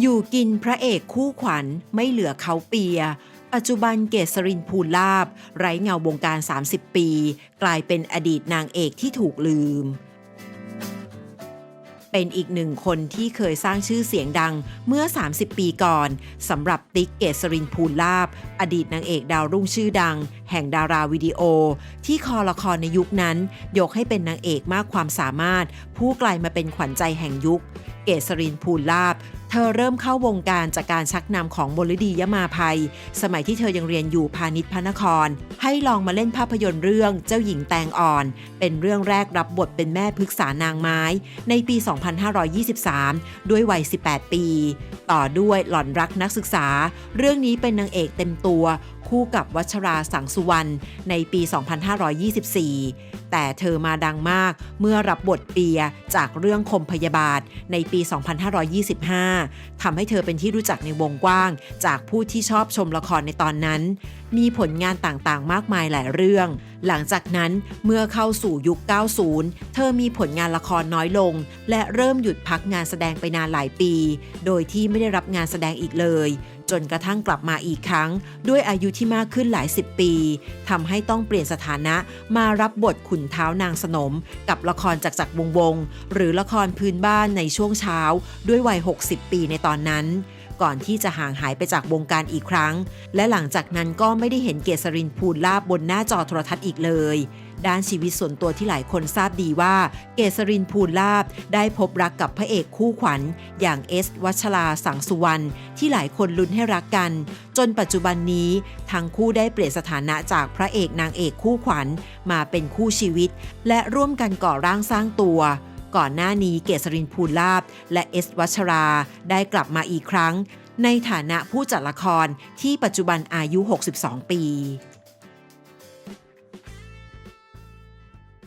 อยู่กินพระเอกคู่ขวัญไม่เหลือเขาเปีย ปัจจุบันเกษรินภูลาบ ไร้เงาวงการ 30 ปี กลายเป็นอดีตนางเอกที่ถูกลืม เป็นอีกหนึ่งคนที่เคยสร้างชื่อเสียงดังเมื่อ 30 ปีก่อนสำหรับติ๊กเกษรินภูลาบ อดีตนางเอกดาวรุ่งชื่อดัง แห่งดาราวิดีโอ ที่คอละครในยุคนั้น ยกให้เป็นนางเอกมากความสามารถ ผู้กลายมาเป็นขวัญใจแห่งยุค เกษรินภูลาบ เธอเริ่มเข้าวงการจากการชักนำของบลดียมาภัย สมัยที่เธอยังเรียนอยู่พาณิชย์พระนคร ให้ลองมาเล่นภาพยนตร์เรื่องเจ้าหญิงแตงอ่อน เป็นเรื่องแรกรับบทเป็นแม่พึกษานางไม้ ในปี 2523 ด้วยวัย 18 ปี ต่อด้วยหล่อนรักนักศึกษา เรื่องนี้เป็นนางเอกเต็มตัว คู่กับวัชราสังสุวรรณในปี 2524 แต่เธอมาดังมากเมื่อรับบทเปียจากเรื่องคมพยาบาทในปี 2525 ทำให้เธอเป็นที่รู้จักในวงกว้าง จากผู้ที่ชอบชมละครในตอนนั้น มีผลงานต่างๆ มากมายหลายเรื่อง หลังจากนั้นเมื่อเข้าสู่ยุค 90 เธอมีผลงานละครน้อยลง และเริ่มหยุดพักงานแสดงไปนานหลายปี โดยที่ไม่ได้รับงานแสดงอีกเลย จนกระทั่งกลับมาอีกครั้ง ด้วยอายุที่มากขึ้นหลายสิบปีทำให้ต้องเปลี่ยนสถานะมารับบทขุนเท้านางสนม กับละครจักจักรวงวง หรือละครพื้นบ้านในช่วงเช้า ด้วยวัย 60 ปีในตอนนั้น ก่อนที่จะห่างหายไปจากวงการอีกครั้ง และหลังจากนั้นก็ไม่ได้เห็นเกษรินภูลลาบบนหน้าจอโทรทัศน์อีกเลย ด้านชีวิตส่วนตัวที่หลายคนทราบดีว่า เกษรินภูลลาบได้พบรักกับพระเอกคู่ขวัญ อย่างเอสวัชราสังสุวรรณที่หลายคนลุ้นให้รักกัน จนปัจจุบันนี้ทั้งคู่ได้เปลี่ยนสถานะจากพระเอกนางเอกคู่ขวัญมาเป็นคู่ชีวิต และร่วมกันก่อร่างสร้างตัว ก่อนหน้านี้เกษรินภูลลาบและเอสวัชรา ได้กลับมาอีกครั้ง ในฐานะผู้จัดละครที่ปัจจุบันอายุ 62 ปี